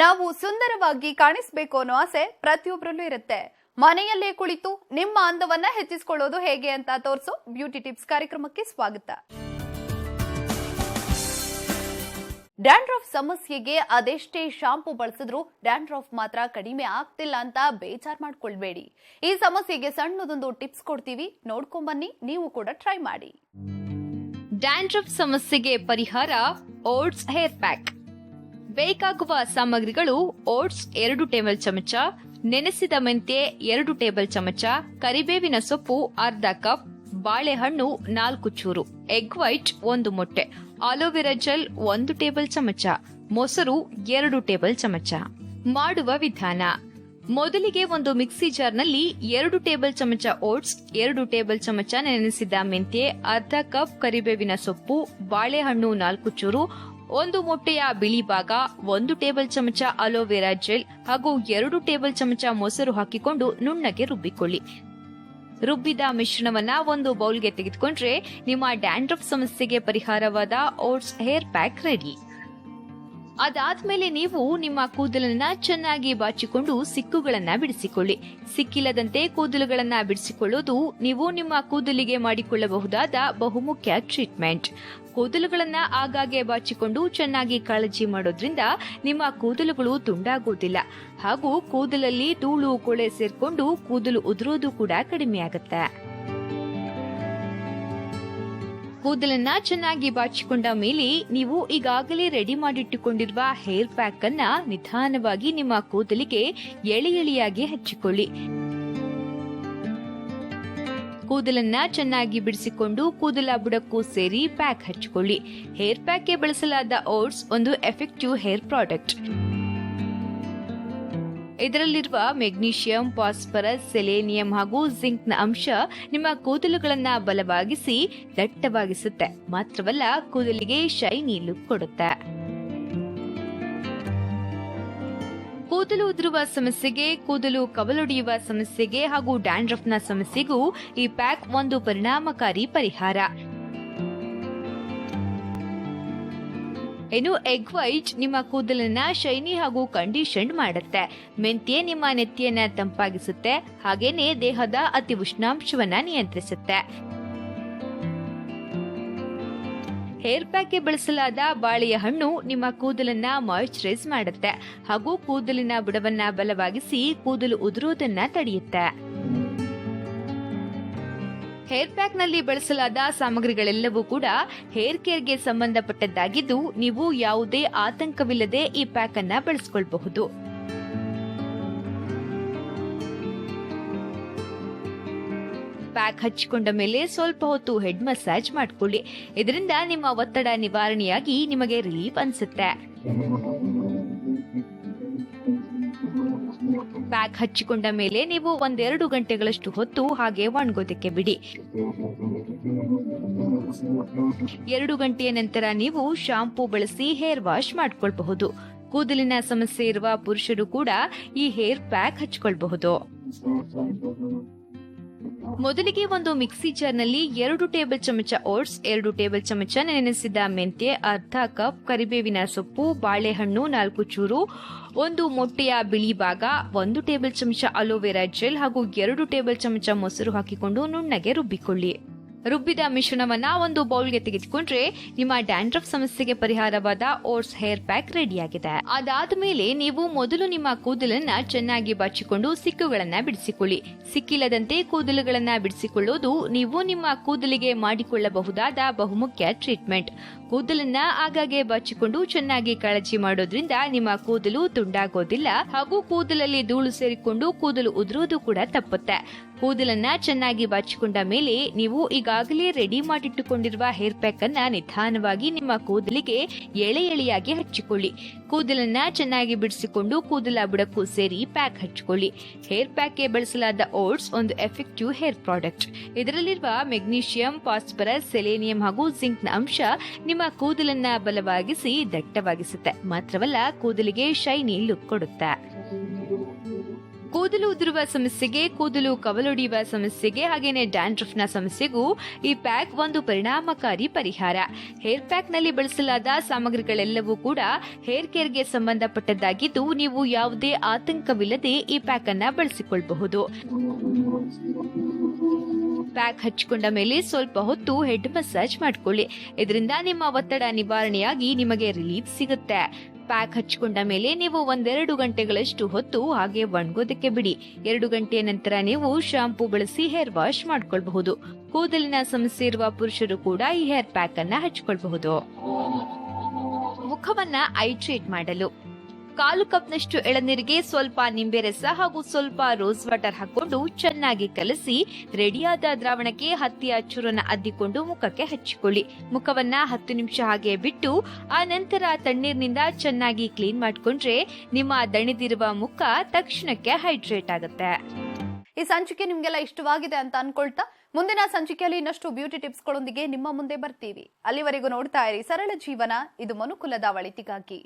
ನಾವು ಸುಂದರವಾಗಿ ಕಾಣಿಸ್ಬೇಕು ಅನ್ನೋ ಆಸೆ ಪ್ರತಿಯೊಬ್ಬರಲ್ಲೂ ಇರುತ್ತೆ. ಮನೆಯಲ್ಲೇ ಕುಳಿತು ನಿಮ್ಮ ಅಂದವನ್ನ ಹೆಚ್ಚಿಸಿಕೊಳ್ಳೋದು ಹೇಗೆ ಅಂತ ತೋರಿಸೋ ಬ್ಯೂಟಿ ಟಿಪ್ಸ್ ಕಾರ್ಯಕ್ರಮಕ್ಕೆ ಸ್ವಾಗತ. ಡ್ಯಾಂಡ್ರಫ್ ಸಮಸ್ಯೆಗೆ ಅದೆಷ್ಟೇ ಶಾಂಪು ಬಳಸಿದ್ರು ಡ್ಯಾಂಡ್ರಫ್ ಮಾತ್ರ ಕಡಿಮೆ ಆಗ್ತಿಲ್ಲ ಅಂತ ಬೇಜಾರ್ ಮಾಡ್ಕೊಳ್ಬೇಡಿ. ಈ ಸಮಸ್ಯೆಗೆ ಸಣ್ಣದೊಂದು ಟಿಪ್ಸ್ ಕೊಡ್ತೀವಿ. ನೋಡ್ಕೊಂಬನ್ನಿ ನೀವು ಕೂಡ ಟ್ರೈ ಮಾಡಿ. ಡ್ಯಾಂಡ್ರಫ್ ಸಮಸ್ಯೆಗೆ ಪರಿಹಾರ ಓಟ್ಸ್ ಹೇರ್ ಪ್ಯಾಕ್. ಬೇಕಾಗುವ ಸಾಮಗ್ರಿಗಳು ಓಟ್ಸ್ ಎರಡು ಟೇಬಲ್ ಚಮಚ, ನೆನೆಸಿದ ಮೆಂತ್ಯೆ ಎರಡು ಟೇಬಲ್ ಚಮಚ, ಕರಿಬೇವಿನ ಸೊಪ್ಪು ಅರ್ಧ ಕಪ್, ಬಾಳೆಹಣ್ಣು ನಾಲ್ಕು ಚೂರು, ಎಗ್ ವೈಟ್ ಒಂದು ಮೊಟ್ಟೆ, ಆಲೋವೆರಾ ಜೆಲ್ ಒಂದು ಟೇಬಲ್ ಚಮಚ, ಮೊಸರು ಎರಡು ಟೇಬಲ್ ಚಮಚ. ಮಾಡುವ ವಿಧಾನ, ಮೊದಲಿಗೆ ಒಂದು ಮಿಕ್ಸಿ ಜಾರ್ನಲ್ಲಿ ಎರಡು ಟೇಬಲ್ ಚಮಚ ಓಟ್ಸ್, ಎರಡು ಟೇಬಲ್ ಚಮಚ ನೆನೆಸಿದ ಮೆಂತ್ಯೆ, ಅರ್ಧ ಕಪ್ ಕರಿಬೇವಿನ ಸೊಪ್ಪು, ಬಾಳೆಹಣ್ಣು ನಾಲ್ಕು ಚೂರು ಒಂದು ಮೊಟ್ಟೆಯ ಬಿಳಿ ಭಾಗ, ಒಂದು ಟೇಬಲ್ ಚಮಚ ಅಲೋವೆರಾ ಜೆಲ್ ಹಾಗೂ ಎರಡು ಟೇಬಲ್ ಚಮಚ ಮೊಸರು ಹಾಕಿಕೊಂಡು ನುಣ್ಣಗೆ ರುಬ್ಬಿಕೊಳ್ಳಿ. ರುಬ್ಬಿದ ಮಿಶ್ರಣವನ್ನ ಒಂದು ಬೌಲ್ಗೆ ತೆಗೆದುಕೊಂಡ್ರೆ ನಿಮ್ಮ ಡ್ಯಾಂಡ್ರಫ್ ಸಮಸ್ಯೆಗೆ ಪರಿಹಾರವಾದ ಓಟ್ಸ್ ಹೇರ್ ಪ್ಯಾಕ್ ರೆಡಿ. ಅದಾದ್ಮೇಲೆ ನೀವು ನಿಮ್ಮ ಕೂದಲನ್ನ ಚೆನ್ನಾಗಿ ಬಾಚಿಕೊಂಡು ಸಿಕ್ಕುಗಳನ್ನ ಬಿಡಿಸಿಕೊಳ್ಳಿ. ಸಿಕ್ಕಿಲ್ಲದಂತೆ ಕೂದಲುಗಳನ್ನ ಬಿಡಿಸಿಕೊಳ್ಳೋದು ನೀವು ನಿಮ್ಮ ಕೂದಲಿಗೆ ಮಾಡಿಕೊಳ್ಳಬಹುದಾದ ಬಹುಮುಖ್ಯ ಟ್ರೀಟ್ಮೆಂಟ್. ಕೂದಲುಗಳನ್ನ ಆಗಾಗ್ಗೆ ಬಾಚಿಕೊಂಡು ಚೆನ್ನಾಗಿ ಕಾಳಜಿ ಮಾಡೋದ್ರಿಂದ ನಿಮ್ಮ ಕೂದಲುಗಳು ತುಂಡಾಗುವುದಿಲ್ಲ ಹಾಗೂ ಕೂದಲಲ್ಲಿ ಧೂಳು, ಕೊಳೆ ಸೇರ್ಕೊಂಡು ಕೂದಲು ಉದುರೋದು ಕೂಡ ಕಡಿಮೆಯಾಗುತ್ತೆ. ಕೂದಲನ್ನ ಚೆನ್ನಾಗಿ ಬಾಚಿಕೊಂಡ ಮೇಲೆ ನೀವು ಈಗಾಗಲೇ ರೆಡಿ ಮಾಡಿಟ್ಟುಕೊಂಡಿರುವ ಹೇರ್ ಪ್ಯಾಕ್ ಅನ್ನ ನಿಧಾನವಾಗಿ ನಿಮ್ಮ ಕೂದಲಿಗೆ ಎಳೆ ಎಳೆಯಾಗಿ ಹಚ್ಚಿಕೊಳ್ಳಿ. ಕೂದಲನ್ನ ಚೆನ್ನಾಗಿ ಬಿಡಿಸಿಕೊಂಡು ಕೂದಲ ಬುಡಕ್ಕೂ ಸೇರಿ ಪ್ಯಾಕ್ ಹಚ್ಚಿಕೊಳ್ಳಿ. ಹೇರ್ ಪ್ಯಾಕ್ಗೆ ಬಳಸಲಾದ ಓಟ್ಸ್ ಒಂದು ಎಫೆಕ್ಟಿವ್ ಹೇರ್ ಪ್ರಾಡಕ್ಟ್ ಇದರಲ್ಲಿರುವ ಮೆಗ್ನೀಷಿಯಂ, ಫಾಸ್ಫರಸ್, ಸೆಲೇನಿಯಂ ಹಾಗೂ ಜಿಂಕ್ನ ಅಂಶ ನಿಮ್ಮ ಕೂದಲುಗಳನ್ನ ಬಲವಾಗಿಸಿ ದಟ್ಟವಾಗಿಸುತ್ತೆ. ಮಾತ್ರವಲ್ಲ, ಕೂದಲಿಗೆ ಶೈನಿ ಲುಕ್ ಕೊಡುತ್ತೆ. ಕೂದಲು ಉದುರುವ ಸಮಸ್ಯೆಗೆ, ಕೂದಲು ಕವಲೊಡೆಯುವ ಸಮಸ್ಯೆಗೆ ಹಾಗೂ ಡ್ಯಾಂಡ್ರಫ್ನ ಸಮಸ್ಯೆಗೂ ಈ ಪ್ಯಾಕ್ ಒಂದು ಪರಿಣಾಮಕಾರಿ ಪರಿಹಾರ. ಇನ್ನು ಎಗ್ ವೈಟ್ ನಿಮ್ಮ ಕೂದಲನ್ನ ಶೈನಿ ಹಾಗೂ ಕಂಡೀಷನ್ ಮಾಡುತ್ತೆ. ಮೆಂತ್ಯೆ ನಿಮ್ಮ ನೆತ್ತಿಯನ್ನ ತಂಪಾಗಿಸುತ್ತೆ. ಹಾಗೇನೆ ದೇಹದ ಅತಿ ಉಷ್ಣಾಂಶವನ್ನ ನಿಯಂತ್ರಿಸುತ್ತೆ. ಹೇರ್ ಪ್ಯಾಕ್ಗೆ ಬಳಸಲಾದ ಬಾಳೆಯ ಹಣ್ಣು ನಿಮ್ಮ ಕೂದಲನ್ನ ಮಾಯಿಶ್ಚರೈಸ್ ಮಾಡುತ್ತೆ. ಹಾಗೂ ಕೂದಲಿನ ಬುಡವನ್ನ ಬಲವಾಗಿಸಿ ಕೂದಲು ಉದುರುವುದನ್ನ ತಡೆಯುತ್ತೆ. ಹೇರ್ ಪ್ಯಾಕ್ನಲ್ಲಿ ಬಳಸಲಾದ ಸಾಮಗ್ರಿಗಳೆಲ್ಲವೂ ಕೂಡ ಹೇರ್ ಕೇರ್ಗೆ ಸಂಬಂಧಪಟ್ಟದ್ದಾಗಿದ್ದು, ನೀವು ಯಾವುದೇ ಆತಂಕವಿಲ್ಲದೆ ಈ ಪ್ಯಾಕ್ ಅನ್ನ ಬಳಸಿಕೊಳ್ಳಬಹುದು ಪ್ಯಾಕ್ ಹಚ್ಚಿಕೊಂಡ ಮೇಲೆ ಸ್ವಲ್ಪ ಹೊತ್ತು ಹೆಡ್ ಮಸಾಜ್ ಮಾಡಿಕೊಳ್ಳಿ. ಇದರಿಂದ ನಿಮ್ಮ ಒತ್ತಡ ನಿವಾರಣೆಯಾಗಿ ನಿಮಗೆ ರಿಲೀಫ್ ಅನ್ಸುತ್ತೆ. ಪ್ಯಾಕ್ ಹಚ್ಚಿಕೊಂಡ ಮೇಲೆ ನೀವು ಒಂದೆರಡು ಗಂಟೆಗಳಷ್ಟು ಹೊತ್ತು ಹಾಗೆ ಒಣಗೋದಕ್ಕೆ ಬಿಡಿ. ಎರಡು ಗಂಟೆಯ ನಂತರ ನೀವು ಶಾಂಪೂ ಬಳಸಿ ಹೇರ್ ವಾಶ್ ಮಾಡಿಕೊಳ್ಬಹುದು. ಕೂದಲಿನ ಸಮಸ್ಯೆ ಇರುವ ಪುರುಷರು ಕೂಡ ಈ ಹೇರ್ ಪ್ಯಾಕ್ ಹಚ್ಕೊಳ್ಬಹುದು. ಮೊದಲಿಗೆ ಒಂದು ಮಿಕ್ಸಿ ಜಾರ್ನಲ್ಲಿ ಎರಡು ಟೇಬಲ್ ಚಮಚ ಓಟ್ಸ್, ಎರಡು ಟೇಬಲ್ ಚಮಚ ನೆನೆಸಿದ ಮೆಂತ್ಯೆ, ಅರ್ಧ ಕಪ್ ಕರಿಬೇವಿನ ಸೊಪ್ಪು, ಬಾಳೆಹಣ್ಣು ನಾಲ್ಕು ಚೂರು, ಒಂದು ಮೊಟ್ಟೆಯ ಬಿಳಿ ಭಾಗ, ಒಂದು ಟೇಬಲ್ ಚಮಚ ಅಲೋವೆರಾ ಜೆಲ್ ಹಾಗೂ ಎರಡು ಟೇಬಲ್ ಚಮಚ ಮೊಸರು ಹಾಕಿಕೊಂಡು ನುಣ್ಣಗೆ ರುಬ್ಬಿಕೊಳ್ಳಿ. ರುಬ್ಬಿದ ಮಿಶ್ರಣವನ್ನ ಒಂದು ಬೌಲ್ಗೆ ತೆಗೆದುಕೊಂಡ್ರೆ ನಿಮ್ಮ ಡ್ಯಾಂಡ್ರಫ್ ಸಮಸ್ಯೆಗೆ ಪರಿಹಾರವಾದ ಓಟ್ಸ್ ಹೇರ್ ಪ್ಯಾಕ್ ರೆಡಿಯಾಗಿದೆ. ಅದಾದ ಮೇಲೆ ನೀವು ಮೊದಲು ನಿಮ್ಮ ಕೂದಲನ್ನ ಚೆನ್ನಾಗಿ ಬಾಚಿಕೊಂಡು ಸಿಕ್ಕುಗಳನ್ನ ಬಿಡಿಸಿಕೊಳ್ಳಿ. ಸಿಕ್ಕಿಲ್ಲದಂತೆ ಕೂದಲುಗಳನ್ನ ಬಿಡಿಸಿಕೊಳ್ಳೋದು ನೀವು ನಿಮ್ಮ ಕೂದಲಿಗೆ ಮಾಡಿಕೊಳ್ಳಬಹುದಾದ ಬಹುಮುಖ್ಯ ಟ್ರೀಟ್ಮೆಂಟ್. ಕೂದಲನ್ನ ಆಗಾಗ್ಗೆ ಬಾಚಿಕೊಂಡು ಚೆನ್ನಾಗಿ ಕಾಳಜಿ ಮಾಡೋದ್ರಿಂದ ನಿಮ್ಮ ಕೂದಲು ತುಂಡಾಗೋದಿಲ್ಲ ಹಾಗೂ ಕೂದಲಲ್ಲಿ ಧೂಳು ಸೇರಿಕೊಂಡು ಕೂದಲು ಉದುರೋದು ಕೂಡ ತಪ್ಪುತ್ತೆ. ಕೂದಲನ್ನ ಚೆನ್ನಾಗಿ ಬಾಚಿಕೊಂಡ ಮೇಲೆ ನೀವು ಈಗಾಗಲೇ ರೆಡಿ ಮಾಡಿಟ್ಟುಕೊಂಡಿರುವ ಹೇರ್ ಪ್ಯಾಕ್ ಅನ್ನ ನಿಧಾನವಾಗಿ ನಿಮ್ಮ ಕೂದಲಿಗೆ ಎಳೆ ಎಳೆಯಾಗಿ ಹಚ್ಚಿಕೊಳ್ಳಿ. ಕೂದಲನ್ನ ಚೆನ್ನಾಗಿ ಬಿಡಿಸಿಕೊಂಡು ಕೂದಲ ಬುಡಕ್ಕೂ ಸೇರಿ ಪ್ಯಾಕ್ ಹಚ್ಚಿಕೊಳ್ಳಿ. ಹೇರ್ ಪ್ಯಾಕ್ಗೆ ಬಳಸಲಾದ ಓಟ್ಸ್ ಒಂದು ಎಫೆಕ್ಟಿವ್ ಹೇರ್ ಪ್ರಾಡಕ್ಟ್. ಇದರಲ್ಲಿರುವ ಮೆಗ್ನೀಷಿಯಂ, ಫಾಸ್ಫರಸ್, ಸೆಲೇನಿಯಂ ಹಾಗೂ ಜಿಂಕ್ನ ಅಂಶ ನಿಮ್ಮ ಕೂದಲನ್ನ ಬಲವಾಗಿಸಿ ದಟ್ಟವಾಗಿಸುತ್ತೆ. ಮಾತ್ರವಲ್ಲ, ಕೂದಲಿಗೆ ಶೈನಿ ಲುಕ್ ಕೊಡುತ್ತೆ. ಕೂದಲು ಉದುರುವ ಸಮಸ್ಯೆಗೆ, ಕೂದಲು ಕವಲೊಡೆಯುವ ಸಮಸ್ಯೆಗೆ ಹಾಗೇನೆ ಡ್ಯಾಂಡ್ರಫ್ನ ಸಮಸ್ಯೆಗೂ ಈ ಪ್ಯಾಕ್ ಒಂದು ಪರಿಣಾಮಕಾರಿ ಪರಿಹಾರ. ಹೇರ್ ಪ್ಯಾಕ್ನಲ್ಲಿ ಬಳಸಲಾದ ಸಾಮಗ್ರಿಗಳೆಲ್ಲವೂ ಕೂಡ ಹೇರ್ ಕೇರ್ಗೆ ಸಂಬಂಧಪಟ್ಟದ್ದಾಗಿದ್ದು ನೀವು ಯಾವುದೇ ಆತಂಕವಿಲ್ಲದೆ ಈ ಪ್ಯಾಕ್ ಅನ್ನ ಬಳಸಿಕೊಳ್ಳಬಹುದು ಪ್ಯಾಕ್ ಹಚ್ಚಿಕೊಂಡ ಮೇಲೆ ಸ್ವಲ್ಪ ಹೊತ್ತು ಹೆಡ್ ಮಸಾಜ್ ಮಾಡಿಕೊಳ್ಳಿ. ಇದರಿಂದ ನಿಮ್ಮ ಒತ್ತಡ ನಿವಾರಣೆಯಾಗಿ ನಿಮಗೆ ರಿಲೀಫ್ ಸಿಗುತ್ತೆ. ಪ್ಯಾಕ್ ಹಚ್ಚಿಕೊಂಡ ಮೇಲೆ ನೀವು ಒಂದೆರಡು ಗಂಟೆಗಳಷ್ಟು ಹೊತ್ತು ಹಾಗೆ ಒಣಗೋದಕ್ಕೆ ಬಿಡಿ. ಎರಡು ಗಂಟೆಯ ನಂತರ ನೀವು ಶಾಂಪೂ ಬಳಸಿ ಹೇರ್ ವಾಶ್ ಮಾಡ್ಕೊಳ್ಬಹುದು. ಕೂದಲಿನ ಸಮಸ್ಯೆ ಇರುವ ಪುರುಷರು ಕೂಡ ಈ ಹೇರ್ ಪ್ಯಾಕ್ ಅನ್ನ ಹಚ್ಕೊಳ್ಬಹುದು. ಮುಖವನ್ನ ಟ್ರೀಟ್ ಮಾಡಲು. ಕಾಲು ಕಪ್ನಷ್ಟು ಎಳನೀರಿಗೆ ಸ್ವಲ್ಪ ನಿಂಬೆ ರಸ ಹಾಗೂ ಸ್ವಲ್ಪ ರೋಸ್ ವಾಟರ್ ಹಾಕೊಂಡು ಚೆನ್ನಾಗಿ ಕಲಸಿ, ರೆಡಿಯಾದ ದ್ರಾವಣಕ್ಕೆ ಹತ್ತಿಯ ಚೂರನ್ನ ಅದ್ದಿಕೊಂಡು ಮುಖಕ್ಕೆ ಹಚ್ಚಿಕೊಳ್ಳಿ. ಮುಖವನ್ನ ಹತ್ತು ನಿಮಿಷ ಹಾಗೆ ಬಿಟ್ಟು, ಆ ನಂತರ ತಣ್ಣೀರಿನಿಂದ ಚೆನ್ನಾಗಿ ಕ್ಲೀನ್ ಮಾಡ್ಕೊಂಡ್ರೆ ನಿಮ್ಮ ದಣಿದಿರುವ ಮುಖ ತಕ್ಷಣಕ್ಕೆ ಹೈಡ್ರೇಟ್ ಆಗುತ್ತೆ. ಈ ಸಂಚಿಕೆ ನಿಮ್ಗೆಲ್ಲ ಇಷ್ಟವಾಗಿದೆ ಅಂತ ಅನ್ಕೊಳ್ತಾ ಮುಂದಿನ ಸಂಚಿಕೆಯಲ್ಲಿ ಇನ್ನಷ್ಟು ಬ್ಯೂಟಿ ಟಿಪ್ಸ್ ಗಳೊಂದಿಗೆ ನಿಮ್ಮ ಮುಂದೆ ಬರ್ತೀವಿ. ಅಲ್ಲಿವರೆಗೂ ನೋಡ್ತಾ ಇರಿ ಸರಳ ಜೀವನ, ಇದು ಮನುಕುಲದ ಒಳಿತಿಗಾಗಿ